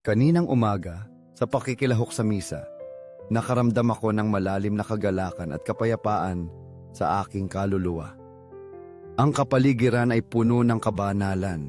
Kaninang umaga, sa pakikilahok sa misa, nakaramdam ako ng malalim na kagalakan at kapayapaan sa aking kaluluwa. Ang kapaligiran ay puno ng kabanalan,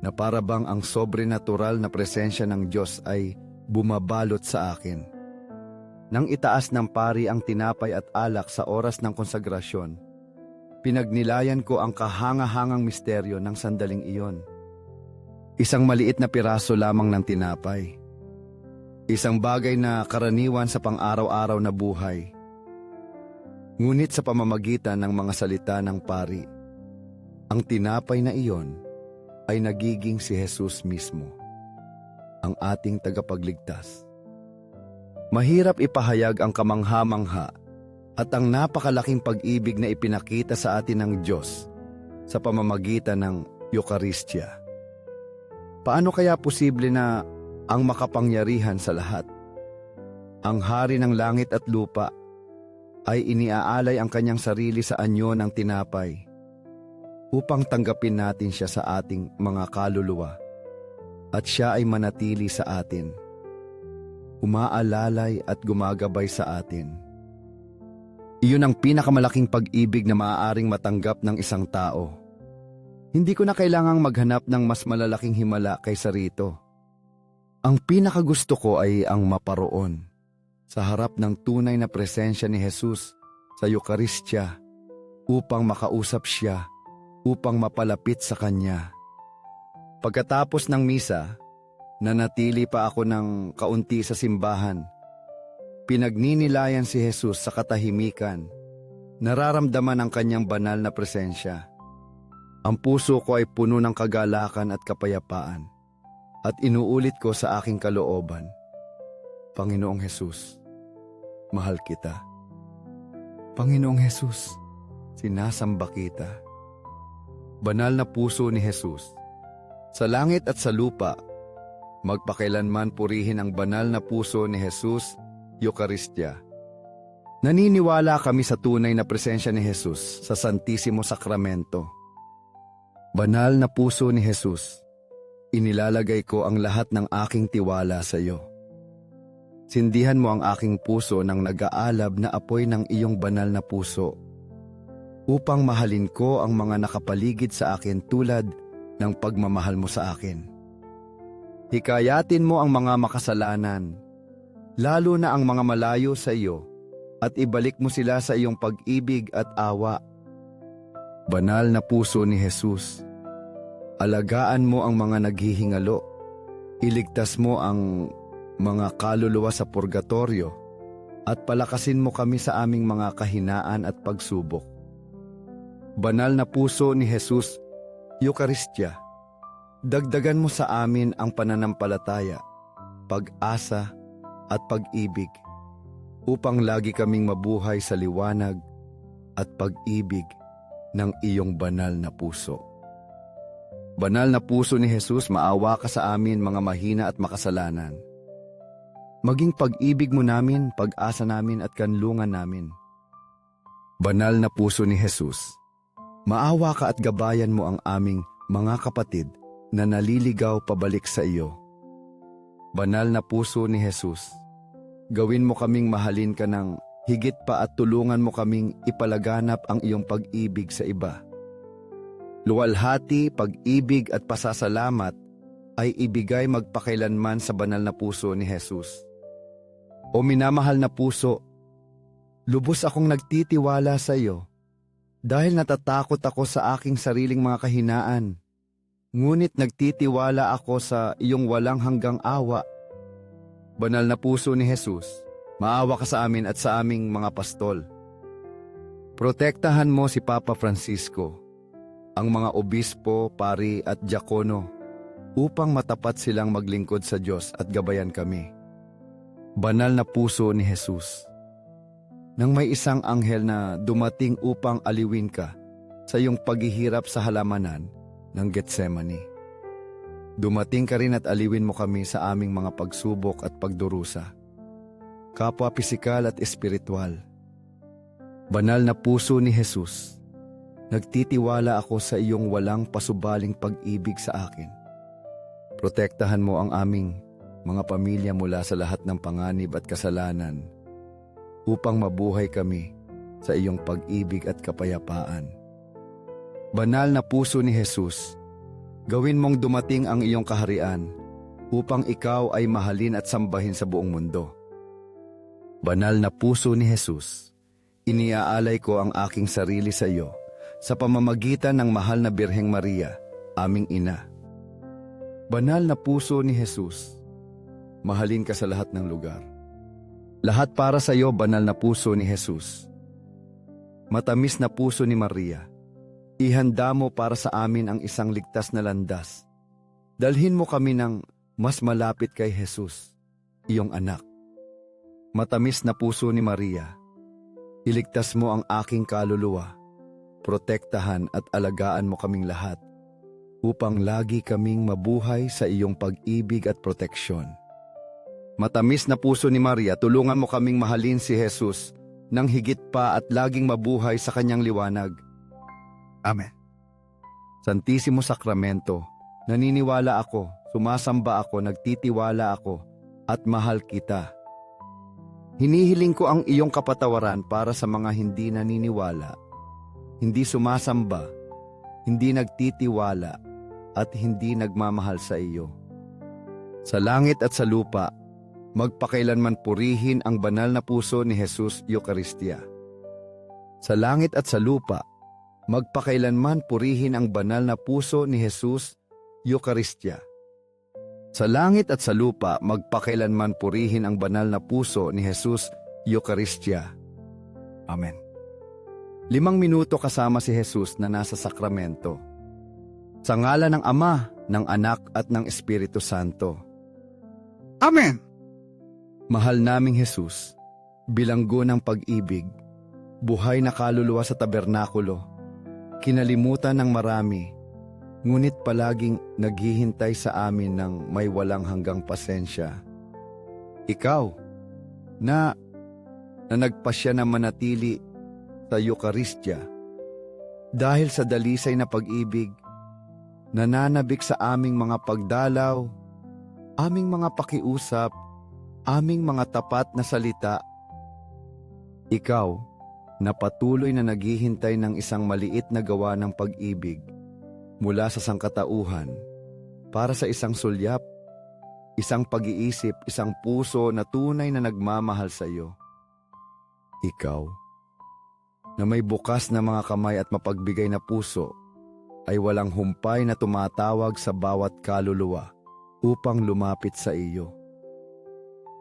na para bang ang sobrenatural na presensya ng Diyos ay bumabalot sa akin. Nang itaas ng pari ang tinapay at alak sa oras ng konsagrasyon, pinagnilayan ko ang kahanga-hangang misteryo ng sandaling iyon. Isang maliit na piraso lamang ng tinapay. Isang bagay na karaniwan sa pang-araw-araw na buhay. Ngunit sa pamamagitan ng mga salita ng pari, ang tinapay na iyon ay nagiging si Jesus mismo, ang ating tagapagligtas. Mahirap ipahayag ang kamangha-mangha at ang napakalaking pag-ibig na ipinakita sa atin ng Diyos sa pamamagitan ng Eukaristya. Paano kaya posible na ang makapangyarihan sa lahat, ang hari ng langit at lupa, ay iniaalay ang kanyang sarili sa anyo ng tinapay upang tanggapin natin siya sa ating mga kaluluwa at siya ay manatili sa atin, umaalalay at gumagabay sa atin. Iyon ang pinakamalaking pag-ibig na maaaring matanggap ng isang tao. Hindi ko na kailangang maghanap ng mas malalaking himala kaysa rito. Ang pinakagusto ko ay ang maparoon sa harap ng tunay na presensya ni Jesus sa Eukaristya upang makausap siya, upang mapalapit sa Kanya. Pagkatapos ng misa, nanatili pa ako ng kaunti sa simbahan. Pinagninilayan si Jesus sa katahimikan. Nararamdaman ang kanyang banal na presensya. Ang puso ko ay puno ng kagalakan at kapayapaan. At inuulit ko sa aking kalooban, Panginoong Hesus, mahal kita. Panginoong Hesus, sinasamba kita. Banal na puso ni Jesus. Sa langit at sa lupa, magpakailanman purihin ang banal na puso ni Jesus, Eukaristya. Naniniwala kami sa tunay na presensya ni Jesus sa Santisimo Sakramento. Banal na puso ni Jesus, inilalagay ko ang lahat ng aking tiwala sa iyo. Sindihan mo ang aking puso ng nag-aalab na apoy ng iyong banal na puso upang mahalin ko ang mga nakapaligid sa akin tulad ng pagmamahal mo sa akin. Hikayatin mo ang mga makasalanan, lalo na ang mga malayo sa iyo, at ibalik mo sila sa iyong pag-ibig at awa. Banal na puso ni Jesus, alagaan mo ang mga naghihingalo, iligtas mo ang mga kaluluwa sa purgatorio, at palakasin mo kami sa aming mga kahinaan at pagsubok. Banal na puso ni Jesus, Eukaristya, dagdagan mo sa amin ang pananampalataya, pag-asa at pag-ibig upang lagi kaming mabuhay sa liwanag at pag-ibig ng iyong banal na puso. Banal na puso ni Jesus, maawa ka sa amin mga mahina at makasalanan. Maging pag-ibig mo namin, pag-asa namin at kanlungan namin. Banal na puso ni Jesus, maawa ka at gabayan mo ang aming mga kapatid na naliligaw pabalik sa iyo. Banal na puso ni Jesus, gawin mo kaming mahalin ka ng higit pa at tulungan mo kaming ipalaganap ang iyong pag-ibig sa iba. Luwalhati, pag-ibig at pasasalamat ay ibigay magpakailanman sa banal na puso ni Jesus. O minamahal na puso, lubos akong nagtitiwala sa iyo dahil natatakot ako sa aking sariling mga kahinaan. Ngunit nagtitiwala ako sa iyong walang hanggang awa. Banal na puso ni Jesus, maawa ka sa amin at sa aming mga pastol. Protektahan mo si Papa Francisco, ang mga obispo, pari at diakono upang matapat silang maglingkod sa Diyos at gabayan kami. Banal na puso ni Jesus. Nang may isang anghel na dumating upang aliwin ka sa iyong paghihirap sa halamanan ng Getsemani. Dumating ka rin at aliwin mo kami sa aming mga pagsubok at pagdurusa. Kapwa pisikal at espiritual. Banal na puso ni Jesus. Nagtitiwala ako sa iyong walang pasubaling pag-ibig sa akin. Protektahan mo ang aming mga pamilya mula sa lahat ng panganib at kasalanan upang mabuhay kami sa iyong pag-ibig at kapayapaan. Banal na puso ni Jesus, gawin mong dumating ang iyong kaharian upang ikaw ay mahalin at sambahin sa buong mundo. Banal na puso ni Jesus, iniaalay ko ang aking sarili sa iyo sa pamamagitan ng mahal na Birheng Maria, aming ina. Banal na puso ni Jesus, mahalin ka sa lahat ng lugar. Lahat para sa iyo, banal na puso ni Jesus. Matamis na puso ni Maria, ihanda mo para sa amin ang isang ligtas na landas. Dalhin mo kami ng mas malapit kay Jesus, iyong anak. Matamis na puso ni Maria, iligtas mo ang aking kaluluwa, protektahan at alagaan mo kaming lahat, upang lagi kaming mabuhay sa iyong pag-ibig at proteksyon. Matamis na puso ni Maria, tulungan mo kaming mahalin si Jesus nang higit pa at laging mabuhay sa kanyang liwanag. Amen. Santissimo Sakramento, naniniwala ako, sumasamba ako, nagtitiwala ako, at mahal kita. Hinihiling ko ang iyong kapatawaran para sa mga hindi naniniwala, hindi sumasamba, hindi nagtitiwala, at hindi nagmamahal sa iyo. Sa langit at sa lupa, magpakailanman purihin ang banal na puso ni Jesus Eucharistia. Sa langit at sa lupa, magpakailanman purihin ang banal na puso ni Jesus Eucharistia. Sa langit at sa lupa, magpakailanman purihin ang banal na puso ni Jesus Eucharistia. Amen. Limang minuto kasama si Jesus na nasa sakramento. Sa ngalan ng Ama, ng Anak at ng Espiritu Santo. Amen. Mahal naming Jesus, bilanggo ng pag-ibig, buhay na kaluluwa sa tabernakulo, kinalimutan ng marami, ngunit palaging naghihintay sa amin ng may walang hanggang pasensya. Ikaw, na, na nagpasya na manatili sa Eucharistia, dahil sa dalisay na pag-ibig, nananabik sa aming mga pagdalaw, aming mga pakiusap, aming mga tapat na salita. Ikaw, na patuloy na naghihintay ng isang maliit na gawa ng pag-ibig mula sa sangkatauhan para sa isang sulyap, isang pag-iisip, isang puso na tunay na nagmamahal sa iyo. Ikaw, na may bukas na mga kamay at mapagbigay na puso, ay walang humpay na tumatawag sa bawat kaluluwa upang lumapit sa iyo.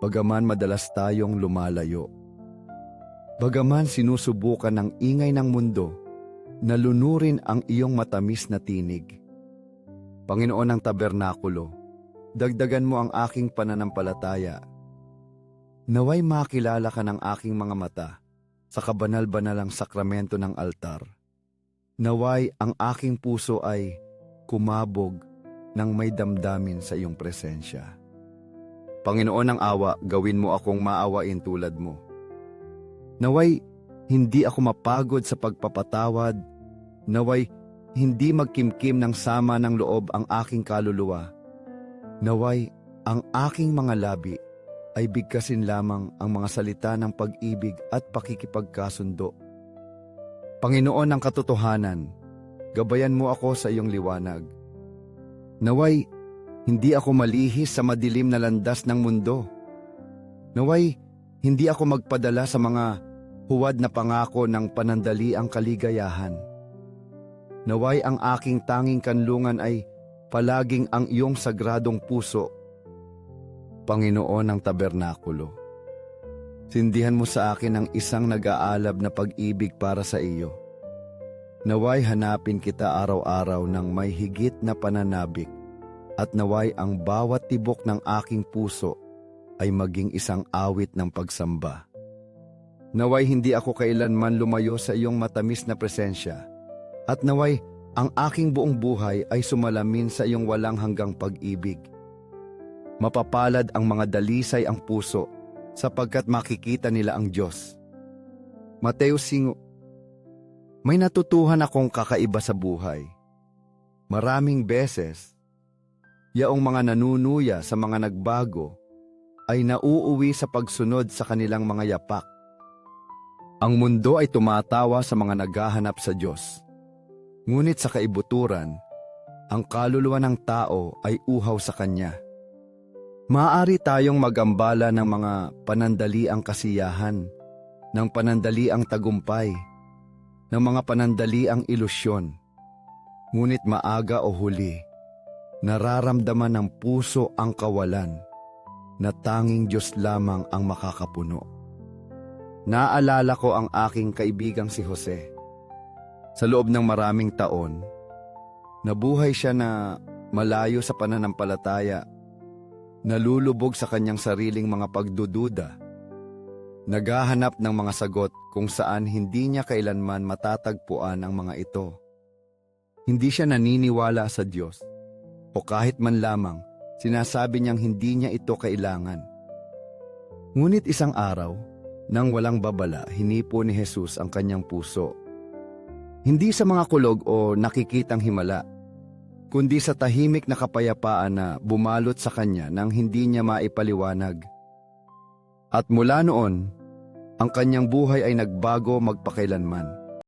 Bagaman madalas tayong lumalayo. Bagaman sinusubukan ng ingay ng mundo, nalunurin ang iyong matamis na tinig. Panginoon ng tabernakulo, dagdagan mo ang aking pananampalataya. Naway makilala ka ng aking mga mata sa kabanal-banalang sakramento ng altar. Naway ang aking puso ay kumabog ng may damdamin sa iyong presensya. Panginoon ng awa, gawin mo akong maawain tulad mo. Naway, hindi ako mapagod sa pagpapatawad. Naway, hindi magkimkim ng sama ng loob ang aking kaluluwa. Naway, ang aking mga labi ay bigkasin lamang ang mga salita ng pag-ibig at pakikipagkasundo. Panginoon ng katotohanan, gabayan mo ako sa iyong liwanag. Naway, hindi ako malihis sa madilim na landas ng mundo. Naway, hindi ako magpadala sa mga huwad na pangako ng panandaliang kaligayahan. Naway ang aking tanging kanlungan ay palaging ang iyong sagradong puso, Panginoon ng tabernakulo. Sindihan mo sa akin ang isang nag-aalab na pag-ibig para sa iyo. Naway hanapin kita araw-araw ng may higit na pananabik at naway ang bawat tibok ng aking puso ay maging isang awit ng pagsamba. Naway hindi ako kailanman lumayo sa iyong matamis na presensya at naway ang aking buong buhay ay sumalamin sa iyong walang hanggang pag-ibig. Mapapalad ang mga dalisay ang puso sapagkat makikita nila ang Diyos. Mateo 5 May natutuhan akong kakaiba sa buhay. Maraming beses, yaong mga nanunuya sa mga nagbago ay nauuwi sa pagsunod sa kanilang mga yapak. Ang mundo ay tumatawa sa mga naghahanap sa Diyos. Ngunit sa kaibuturan, ang kaluluwa ng tao ay uhaw sa Kanya. Maaari tayong magambala ng mga panandaliang kasiyahan, ng panandaliang tagumpay, ng mga panandaliang ilusyon. Ngunit maaga o huli, nararamdaman ng puso ang kawalan na tanging Diyos lamang ang makakapuno. Naalala ko ang aking kaibigang si Jose. Sa loob ng maraming taon, nabuhay siya na malayo sa pananampalataya, nalulubog sa kanyang sariling mga pagdududa, naghahanap ng mga sagot kung saan hindi niya kailanman matatagpuan ang mga ito. Hindi siya naniniwala sa Diyos o kahit man lamang sinasabi niyang hindi niya ito kailangan. Ngunit isang araw, nang walang babala, hinipo ni Jesus ang kanyang puso. Hindi sa mga kulog o nakikitang himala, kundi sa tahimik na kapayapaan na bumalot sa kanya nang hindi niya maipaliwanag. At mula noon, ang kanyang buhay ay nagbago magpakailanman.